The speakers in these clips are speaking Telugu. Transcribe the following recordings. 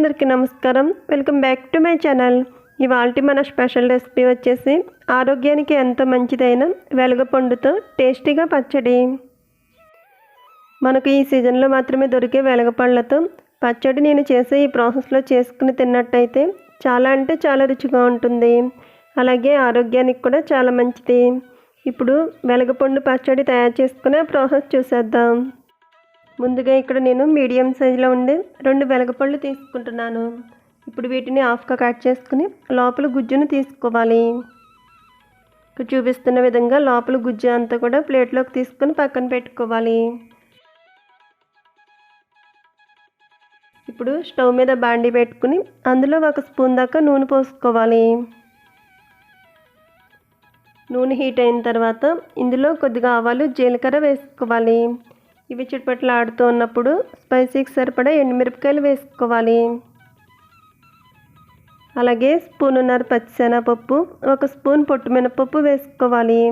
అందరికీ నమస్కారం. Welcome back to my channel ఇవాళ మన స్పెషల్ రెసిపీ వచ్చేసి ఆరోగ్యానికి ఎంతో మంచిదైన వెలగపండుతో టేస్టీగా పచ్చడి. మనకు ఈ సీజన్లో మాత్రమే దొరికే వెలగపళ్ళతో పచ్చడి నేను చేసే ఈ ప్రాసెస్లో చేసుకుని తిన్నట్టయితే చాలా అంటే చాలా రుచిగా ఉంటుంది. అలాగే ఆరోగ్యానికి కూడా చాలా మంచిది. ఇప్పుడు వెలగపండు పచ్చడి తయారు చేసుకునే ప్రాసెస్ చూసేద్దాం. ముందుగా ఇక్కడ నేను మీడియం సైజులో ఉండే రెండు వెలగపళ్ళు తీసుకుంటున్నాను. ఇప్పుడు వీటిని హాఫ్గా కట్ చేసుకుని లోపల గుజ్జును తీసుకోవాలి. ఇక్కడ చూపిస్తున్న విధంగా లోపల గుజ్జు అంతా కూడా ప్లేట్లోకి తీసుకొని పక్కన పెట్టుకోవాలి. ఇప్పుడు స్టవ్ మీద బాండీ పెట్టుకుని అందులో ఒక స్పూన్ దాకా నూనె పోసుకోవాలి. నూనె హీట్ అయిన తర్వాత ఇందులో కొద్దిగా ఆవాలు జీలకర్ర వేసుకోవాలి. ఇవి చుట్టుపట్ల ఆడుతూ ఉన్నప్పుడు స్పైసీకి సరిపడా ఎండుమిరపకాయలు వేసుకోవాలి. అలాగే స్పూనున్నర పచ్చిశనగపప్పు ఒక స్పూన్ పొట్టు మినపప్పు వేసుకోవాలి.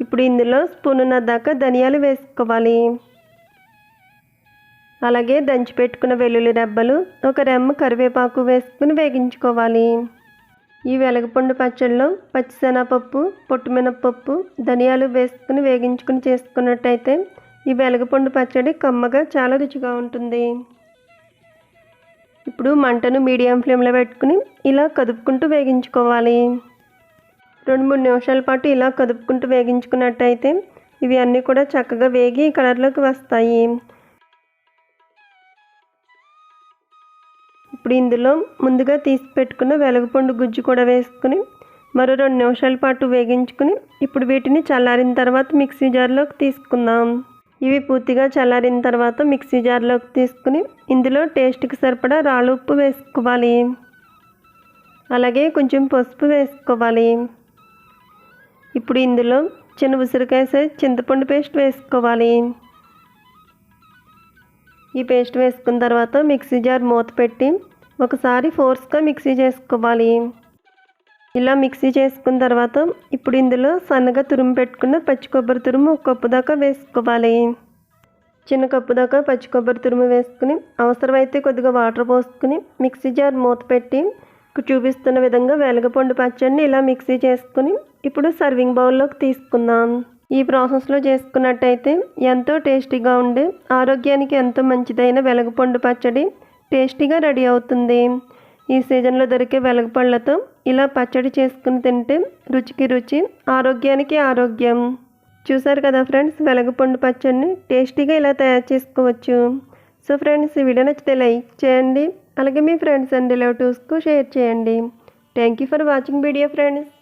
ఇప్పుడు ఇందులో స్పూనున్నర దాకా ధనియాలు వేసుకోవాలి. అలాగే దంచి పెట్టుకున్న వెల్లుల్లి రెబ్బలు ఒక రెమ్మ కరివేపాకు వేసుకుని వేగించుకోవాలి. ఈ వెలగపండు పచ్చడిలో పచ్చిశనగపప్పు పొట్టుమినపప్పు ధనియాలు వేసుకుని వేగించుకుని చేసుకున్నట్టయితే ఈ వెలగపండు పచ్చడి కమ్మగా చాలా రుచిగా ఉంటుంది. ఇప్పుడు మంటను మీడియం ఫ్లేమ్లో పెట్టుకుని ఇలా కదుపుకుంటూ వేగించుకోవాలి. రెండు మూడు నిమిషాల పాటు ఇలా కదుపుకుంటూ వేగించుకున్నట్టయితే ఇవి అన్నీ కూడా చక్కగా వేగి కలర్లోకి వస్తాయి. ఇప్పుడు ఇందులో ముందుగా తీసి పెట్టుకున్న వెలగపండు గుజ్జు కూడా వేసుకుని మరో రెండు నిమిషాల పాటు వేగించుకుని ఇప్పుడు వీటిని చల్లారిన తర్వాత మిక్సీ జార్లోకి తీసుకుందాం. ఇవి పూర్తిగా చల్లారిన తర్వాత మిక్సీ జార్లోకి తీసుకుని ఇందులో టేస్ట్కి సరిపడా రాళ్ళు ఉప్పు వేసుకోవాలి. అలాగే కొంచెం పసుపు వేసుకోవాలి. ఇప్పుడు ఇందులో చిన్న ఉసిరికాయ సైజ్ చింతపండు పేస్ట్ వేసుకోవాలి. ఈ పేస్ట్ వేసుకున్న తర్వాత మిక్సీ జార్ మూత పెట్టి ఒకసారి ఫోర్స్గా మిక్సీ చేసుకోవాలి. ఇలా మిక్సీ చేసుకున్న తర్వాత ఇప్పుడు ఇందులో సన్నగా తురుము పెట్టుకున్న పచ్చి కొబ్బరి తురుము ఒక కప్పు దాకా వేసుకోవాలి. చిన్న కప్పు దాకా పచ్చి కొబ్బరి తురుము వేసుకుని అవసరమైతే కొద్దిగా వాటర్ పోసుకుని మిక్సీ జార్ మూత పెట్టి చూపిస్తున్న విధంగా వెలగపండు పచ్చడిని ఇలా మిక్సీ చేసుకుని ఇప్పుడు సర్వింగ్ బౌల్లోకి తీసుకుందాం. ఈ ప్రాసెస్లో చేసుకున్నట్టయితే ఎంతో టేస్టీగా ఉండే ఆరోగ్యానికి ఎంతో మంచిదైన వెలగపండు పచ్చడి టేస్టీగా రెడీ అవుతుంది. ఈ సీజన్లో దొరికే వెలగపళ్ళతో ఇలా పచ్చడి చేసుకుని తింటే రుచికి రుచి ఆరోగ్యానికి ఆరోగ్యం. చూసారు కదా ఫ్రెండ్స్ వెలగపండు పచ్చడిని టేస్టీగా ఇలా తయారు చేసుకోవచ్చు. సో ఫ్రెండ్స్ ఈ వీడియో నచ్చితే లైక్ చేయండి అలాగే మీ ఫ్రెండ్స్ అండ్ రిలేటివ్స్కు షేర్ చేయండి. Thank you for watching video friends.